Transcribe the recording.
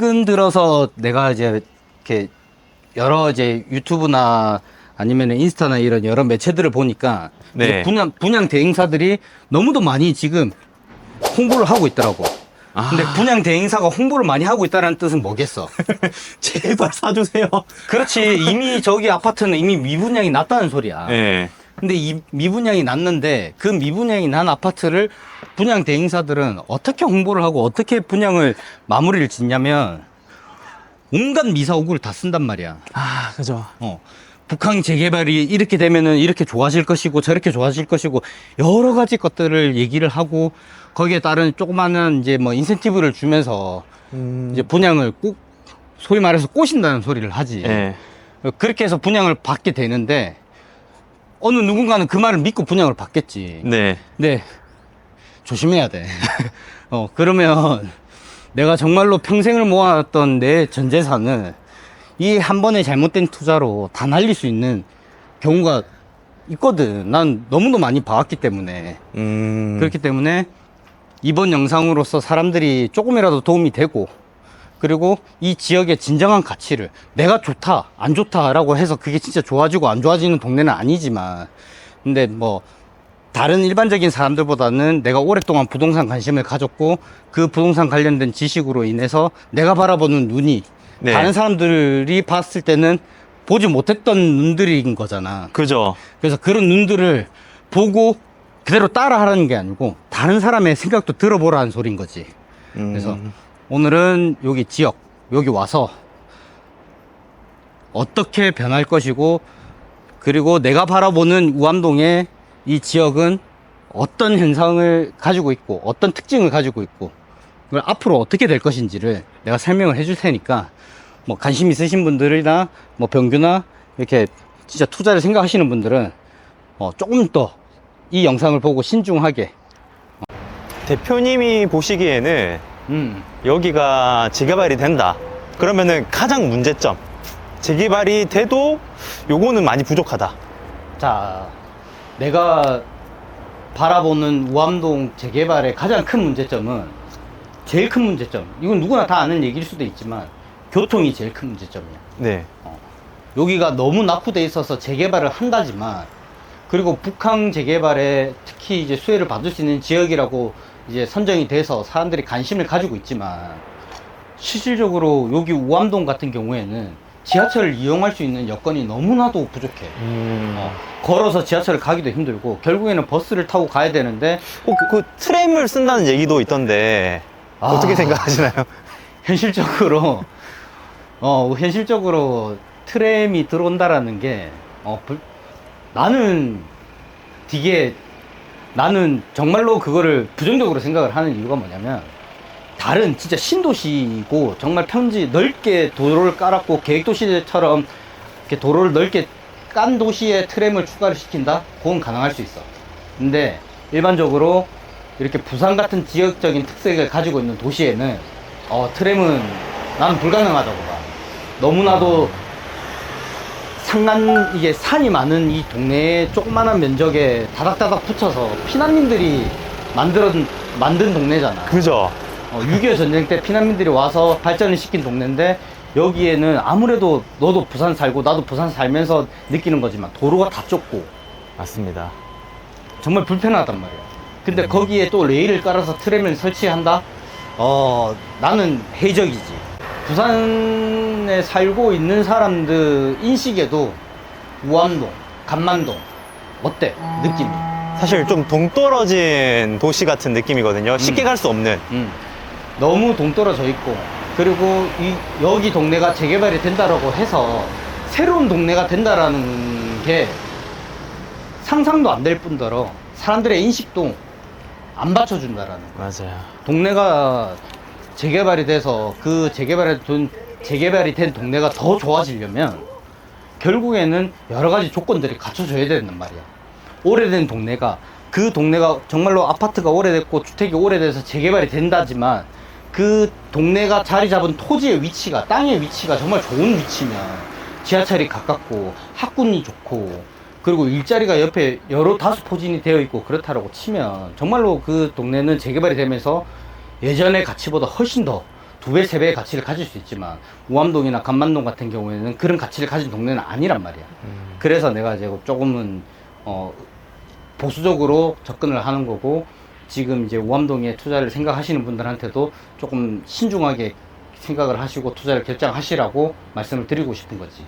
최근 들어서 내가 이제 이렇게 여러 이제 유튜브나 아니면 인스타나 이런 여러 매체들을 보니까 네. 이제 분양 분양 대행사들이 너무도 많이 지금 홍보를 하고 있더라고. 아. 근데 분양 대행사가 홍보를 많이 하고 있다는 뜻은 뭐겠어? 제발 사주세요. 그렇지 이미 저기 아파트는 이미 미분양이 났다는 소리야. 네. 근데 이 미분양이 났는데 그 미분양이 난 아파트를 분양 대행사들은 어떻게 홍보를 하고 어떻게 분양을 마무리를 짓냐면 온갖 미사오구를 다 쓴단 말이야. 아, 그죠. 어. 북한 재개발이 이렇게 되면은 이렇게 좋아질 것이고 저렇게 좋아질 것이고 여러 가지 것들을 얘기를 하고 거기에 따른 조그마한 이제 뭐 인센티브를 주면서 음. 이제 분양을 꼭 소위 말해서 꼬신다는 소리를 하지. 네. 그렇게 해서 분양을 받게 되는데 어느 누군가는 그 말을 믿고 분양을 받겠지. 네. 근데 조심해야 돼. 어 그러면 내가 정말로 평생을 모아놨던 내 전 재산을 이 한 번의 잘못된 투자로 다 날릴 수 있는 경우가 있거든. 난 너무도 많이 봐왔기 때문에. 음. 그렇기 때문에 이번 영상으로서 사람들이 조금이라도 도움이 되고 그리고 이 지역의 진정한 가치를 내가 좋다 안 좋다라고 해서 그게 진짜 좋아지고 안 좋아지는 동네는 아니지만 근데 뭐 다른 일반적인 사람들보다는 내가 오랫동안 부동산 관심을 가졌고 그 부동산 관련된 지식으로 인해서 내가 바라보는 눈이 네. 다른 사람들이 봤을 때는 보지 못했던 눈들인 거잖아. 그죠. 그래서 그런 눈들을 보고 그대로 따라 하라는 게 아니고 다른 사람의 생각도 들어보라는 소린 거지. 음. 그래서 오늘은 여기 지역, 여기 와서 어떻게 변할 것이고 그리고 내가 바라보는 우암동의 이 지역은 어떤 현상을 가지고 있고 어떤 특징을 가지고 있고 그걸 앞으로 어떻게 될 것인지를 내가 설명을 해줄 테니까 뭐 관심 있으신 분들이나 뭐 병규나 이렇게 진짜 투자를 생각하시는 분들은 어 조금 더 이 영상을 보고 신중하게. 대표님이 보시기에는 음 여기가 재개발이 된다. 그러면은 가장 문제점. 재개발이 돼도 요거는 많이 부족하다. 자, 내가 바라보는 우암동 재개발의 가장 큰 문제점은 제일 큰 문제점. 이건 누구나 다 아는 얘기일 수도 있지만 교통이 제일 큰 문제점이야. 네. 여기가 너무 낙후돼 있어서 재개발을 한다지만 그리고 북한 재개발에 특히 이제 수혜를 받을 수 있는 지역이라고 이제 선정이 돼서 사람들이 관심을 가지고 있지만 실질적으로 여기 우암동 같은 경우에는 지하철을 이용할 수 있는 여건이 너무나도 부족해. 음. 어, 걸어서 지하철을 가기도 힘들고 결국에는 버스를 타고 가야 되는데 어, 그, 그 트램을 쓴다는 얘기도 있던데 아. 어떻게 생각하시나요? 현실적으로 어 현실적으로 트램이 들어온다라는 게 어, 불- 나는 되게 나는 정말로 그거를 부정적으로 생각을 하는 이유가 뭐냐면 다른 진짜 신도시고 정말 평지 넓게 도로를 깔았고 계획도시처럼 이렇게 도로를 넓게 깐 도시에 트램을 추가를 시킨다? 그건 가능할 수 있어. 근데 일반적으로 이렇게 부산 같은 지역적인 특색을 가지고 있는 도시에는 어, 트램은 나는 불가능하다고 봐. 너무나도 산간 이게 산이 많은 이 동네에 조그만한 면적에 다닥다닥 붙여서 피난민들이 만들어 만든 동네잖아. 그죠? 어, 6.25 전쟁 때 피난민들이 와서 발전을 시킨 동네인데 여기에는 아무래도 너도 부산 살고 나도 부산 살면서 느끼는 거지만 도로가 다 좁고 맞습니다. 정말 불편하단 말이야. 근데 거기에 또 레일을 깔아서 트램을 설치한다? 어, 나는 회적이지. 부산 에 살고 있는 사람들 인식에도 우암동, 간만동, 어때? 느낌이. 사실 좀 동떨어진 도시 같은 느낌이거든요. 쉽게 음. 갈수 없는. 음. 너무 동떨어져 있고 그리고 이 여기 동네가 재개발이 된다라고 해서 새로운 동네가 된다라는 게 상상도 안 될 뿐더러 사람들의 인식도 안 받쳐준다라는 거. 맞아요. 동네가 재개발이 돼서 그 재개발이 된 재개발이 된 동네가 더 좋아지려면 결국에는 여러 가지 조건들이 갖춰져야 된단 말이야. 오래된 동네가 그 동네가 정말로 아파트가 오래됐고 주택이 오래돼서 재개발이 된다지만 그 동네가 자리 잡은 토지의 위치가 땅의 위치가 정말 좋은 위치면 지하철이 가깝고 학군이 좋고 그리고 일자리가 옆에 여러 다수 포진이 되어 있고 그렇다라고 치면 정말로 그 동네는 재개발이 되면서 예전의 가치보다 훨씬 더 두 배, 세 배의 가치를 가질 수 있지만 우암동이나 간만동 같은 경우에는 그런 가치를 가진 동네는 아니란 말이야. 그래서 내가 이제 조금은 어 보수적으로 접근을 하는 거고 지금 이제 우암동에 투자를 생각하시는 분들한테도 조금 신중하게 생각을 하시고 투자를 결정하시라고 말씀을 드리고 싶은 거지.